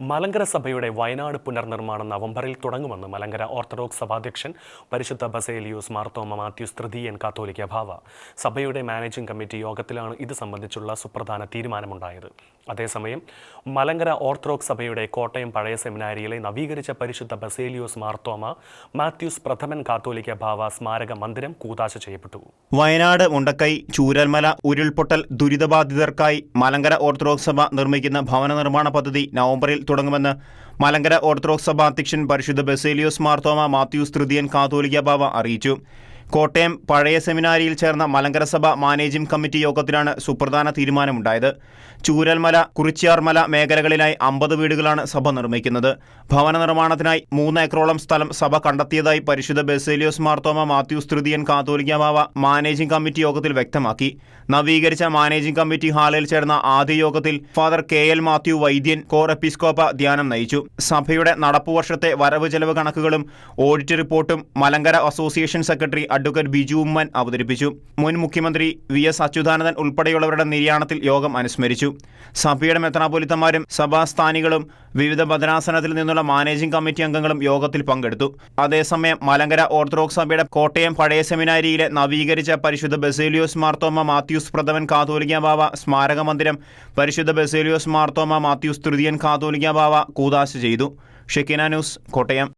മലങ്കര സഭയുടെ വയനാട് പുനർനിർമ്മാണം നവംബറിൽ തുടങ്ങുമെന്ന് മലങ്കര ഓർത്തഡോക്സ് സഭാധ്യക്ഷൻ പരിശുദ്ധ ബസേലിയൂസ് മാർത്തോമ മാത്യൂസ് തൃതീയൻ കാത്തോലിക്ക ഭാവ. സഭയുടെ മാനേജിംഗ് കമ്മിറ്റി യോഗത്തിലാണ് ഇത് സംബന്ധിച്ചുള്ള സുപ്രധാന തീരുമാനമുണ്ടായത്. അതേസമയം മലങ്കര ഓർത്തഡോക്സ് സഭയുടെ കോട്ടയം പഴയ സെമിനാരിയിലെ നവീകരിച്ച പരിശുദ്ധ ബസേലിയോസ് മാർത്തോമ മാത്യൂസ് പ്രഥമൻ കാത്തോലിക്ക ഭാവ സ്മാരക മന്ദിരം കൂതാശ ചെയ്യപ്പെട്ടു. വയനാട് മുണ്ടക്കൈ ചൂരൽമല ഉരുൾപൊട്ടൽ ദുരിതബാധിതർക്കായി മലങ്കര ഓർത്തഡോക്സ് സഭ നിർമ്മിക്കുന്ന ഭവന നിർമ്മാണ പദ്ധതി നവംബറിൽ തുടങ്ങുമെന്ന് മലങ്കര ഓർത്തഡോക്സ് സഭ അധ്യക്ഷൻ പരിശുദ്ധ ബസേലിയോസ് മാർത്തോമ മാത്യൂസ് തൃതീയൻ കാതോലിക്ക ബാവ അറിയിച്ചു. കോട്ടയം പഴയ സെമിനാരിയിൽ ചേർന്ന മലങ്കര സഭ മാനേജിംഗ് കമ്മിറ്റി യോഗത്തിലാണ് സുപ്രധാന തീരുമാനമുണ്ടായത്. ചൂരൽമല കുറിച്ചിയാർമല മേഖലകളിലായി അമ്പത് വീടുകളാണ് സഭ നിർമ്മിക്കുന്നത്. ഭവന നിർമ്മാണത്തിനായി മൂന്ന് ഏക്കറോളം സ്ഥലം സഭ കണ്ടെത്തിയതായി പരിശുദ്ധ ബെസേലിയോസ് മാർത്തോമ മാത്യു തൃതീയൻ കാതോലിക്കാമാവ മാനേജിംഗ് കമ്മിറ്റി യോഗത്തിൽ വ്യക്തമാക്കി. നവീകരിച്ച മാനേജിംഗ് കമ്മിറ്റി ഹാളിൽ ചേർന്ന ആദ്യ യോഗത്തിൽ father K L Mathew Vaidyan core എപ്പിസ്കോപ്പ ധ്യാനം നയിച്ചു. സഭയുടെ നടപ്പുവർഷത്തെ വരവ് ചെലവ് കണക്കുകളും ഓഡിറ്റ് റിപ്പോർട്ടും Malankara association secretary advocate Biju Oommen അവതരിപ്പിച്ചു. മുൻ മുഖ്യമന്ത്രി വി എസ് അച്യുതാനന്ദൻ ഉൾപ്പെടെയുള്ളവരുടെ നിര്യാണത്തിൽ യോഗം അനുസ്മരിച്ചു. സഭയുടെ മെത്രാപൊലിത്തന്മാരും സഭാസ്ഥാനികളും വിവിധ ഭദ്രാസനത്തിൽ നിന്നുള്ള മാനേജിംഗ് കമ്മിറ്റി അംഗങ്ങളും യോഗത്തിൽ പങ്കെടുത്തു. അതേസമയം മലങ്കര ഓർത്തഡോക്സ് സഭയുടെ കോട്ടയം പഴയ സെമിനാരിയിലെ നവീകരിച്ച പരിശുദ്ധ ബസേലിയോസ് മാർത്തോമ മാത്യൂസ് പ്രഥമൻ കാതോലിക ബാവ സ്മാരക മന്ദിരം പരിശുദ്ധ ബസേലിയോസ് മാർത്തോമ മാത്യൂസ് തൃതീയൻ കാതോലിക ബാവ കൂതാശ ചെയ്തു. ഷെക്കിന ന്യൂസ് കോട്ടയം.